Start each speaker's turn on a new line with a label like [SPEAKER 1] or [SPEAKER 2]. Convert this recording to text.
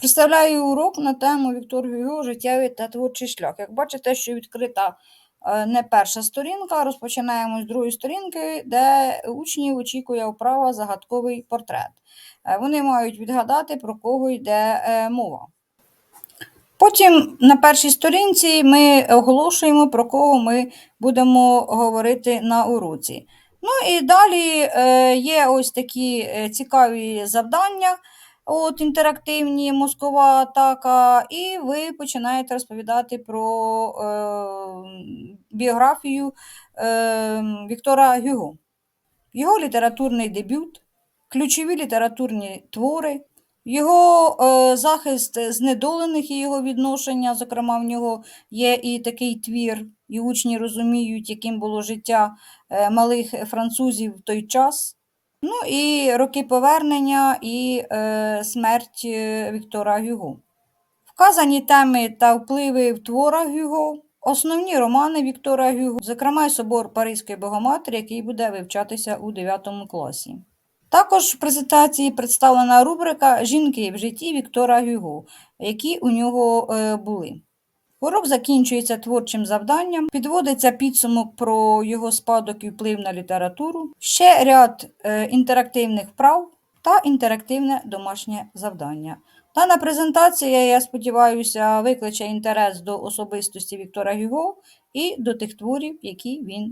[SPEAKER 1] Представляю урок на тему Віктор Гюго «Життєвий та творчий шлях». Як бачите, що відкрита е, не перша сторінка, розпочинаємо з другої сторінки, де учнів очікує вправа загадковий портрет. Е, Вони мають відгадати, про кого йде е, мова. Потім на першій сторінці ми оголошуємо, про кого ми будемо говорити на уроці. Ну і далі є ось такі цікаві завдання, от інтерактивні мозкова атака, і ви починаєте розповідати про е, біографію е, Віктора Гюго. Його літературний дебют, ключові літературні твори, його е, захист знедолених і його відношення. Зокрема, в нього є і такий твір, і учні розуміють, яким було життя е, малих французів в той час. Ну і роки повернення і е, смерть е, Віктора Гюго. Вказані теми та впливи в творах Гюго, основні романи Віктора Гюго, зокрема й собор Паризької Богоматері, який буде вивчатися у 9 класі. Також в презентації представлена рубрика Жінки в житті Віктора Гюго, які у нього е, були. Урок закінчується творчим завданням, підводиться підсумок про його спадок і вплив на літературу, ще ряд е, інтерактивних вправ та інтерактивне домашнє завдання. Дана презентація, я сподіваюся, викличе інтерес до особистості Віктора Гюго і до тих творів, які він